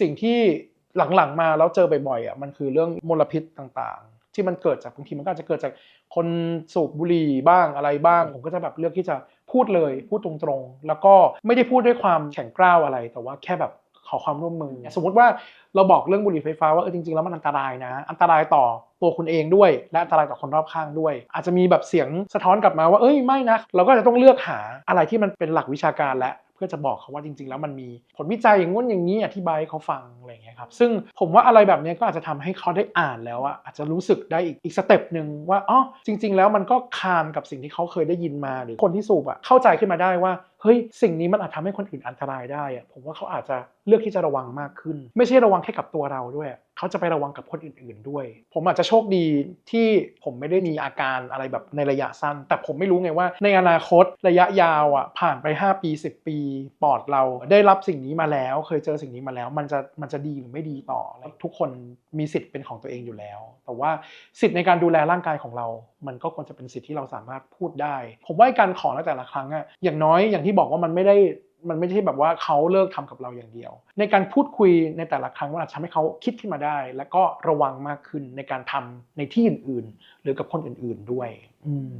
สิ่งที่หลังๆมาแล้วเจอบ่อยๆอะมันคือเรื่องมลพิษต่างๆ ที่มันเกิดจากบางทีมันก็อาจจะเกิดจากคนสูบบุหรี่บ้างอะไรบ้าง ผมก็จะแบบเลือกที่จะพูดเลยพูดตรงๆ แล้วก็ไม่ได้พูดด้วยความแข็งกร้าวอะไร แต่ว่าแค่แบบขอความร่วมมือ สมมติว่าเราบอกเรื่องบุหรี่ไฟฟ้าว่าเออจริงๆแล้วมันอันตรายนะ อันตรายต่อตัวคุณเองด้วย และอันตรายต่อคนรอบข้างด้วย อาจจะมีแบบเสียงสะท้อนกลับมาว่าเอ้ยไม่นะเราก็จะต้องเลือกหาอะไรที่มันเป็นหลักวิชาการและ พื่อจะบอกเขาว่าจริง ๆ แล้วมันมีผลวิจัยอย่างงู้นอย่างนี้อธิบายให้เขาฟังอะไรเงี้ยครับซึ่งผมว่าอะไรแบบนี้ก็อาจจะทำให้เขาได้อ่านแล้วอะอาจจะรู้สึกได้อีกอีกสเต็ปหนึ่งว่าอ๋อจริง ๆ แล้วมันก็คานกับสิ่งที่เขาเคยได้ยินมาหรือคนที่สูบอะเข้าใจขึ้นมาได้ว่าเฮ้ยสิ่งนี้มันอาจทำให้คนอื่นอันตรายได้อะผมว่าเขาอาจจะเลือกที่จะระวังมากขึ้น ไม่ใช่ระวังแค่กับตัวเราด้วย เขาจะไประวังกับคนอื่น ๆด้วย ผมอาจจะโชคดีที่ผมไม่ได้มีอาการอะไรแบบในระยะสั้น แต่ผมไม่รู้ไงว่า ในอนาคตระยะยาวอะผ่านไป 5 ปี 10 ปี ปอดเราได้รับสิ่งนี้มาแล้ว เคยเจอสิ่งนี้มาแล้ว มันจะมันจะจะดีหรือไม่ดีต่อทุกคนมีสิทธิ์เป็นของตัวเองอยู่แล้ว แต่ว่าสิทธิ์ในการดูแลร่างกายของเรา มันก็ควรจะเป็นสิทธิ์ที่เราสามารถพูดได้ ผมว่าการขอในแต่ละครั้งอะอย่างน้อยอย่างที่บอกว่ามันไม่ได้มันไม่ใช่แบบว่าเขาเลิกทำกับเราอย่างเดียว ในการพูดคุยในแต่ละครั้งว่าอาจจะทำให้เขาคิดขึ้นมาได้ แล้วก็ระวังมากขึ้นในการทำในที่อื่น ๆ หรือกับคนอื่น ๆด้วย อืม